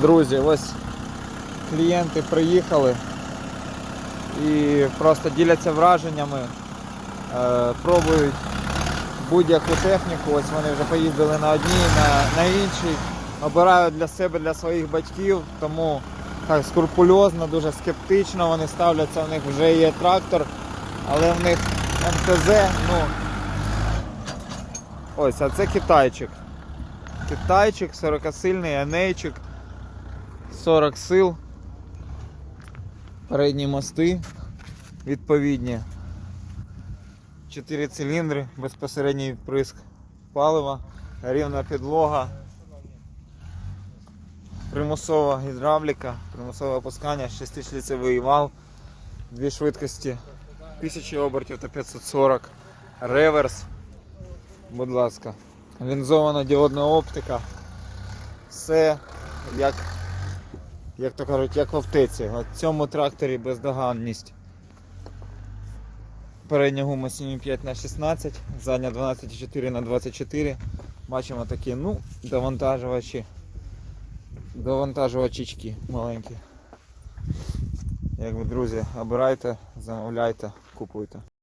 Друзі, ось клієнти приїхали і просто діляться враженнями, е, пробують будь-яку техніку. Ось вони вже поїздили на одній, на, на іншій. Обирають для себе, для своїх батьків, тому так скрупульозно, дуже скептично вони ставляться. У них вже є трактор, але в них МТЗ, ну. Ось, а це китайчик. Китайчик, 40-сильний, анейчик, 40 сил. Передні мости відповідні. 4 циліндри, безпосередній вприск палива, рівна підлога, примусова гідравліка, примусове опускання, 6-шліцевий вал, дві швидкості 1000 обертів та 540, реверс, будь ласка, лінзована діодна оптика, все як, як то кажуть, як в аптеці. В цьому тракторі бездоганність. Передня гума 7,5 на 16, задня 12,4 на 24. Бачимо такі, ну, довантажувачі. Довантажувачічки маленькі. Якби, друзі, обирайте, замовляйте, купуйте.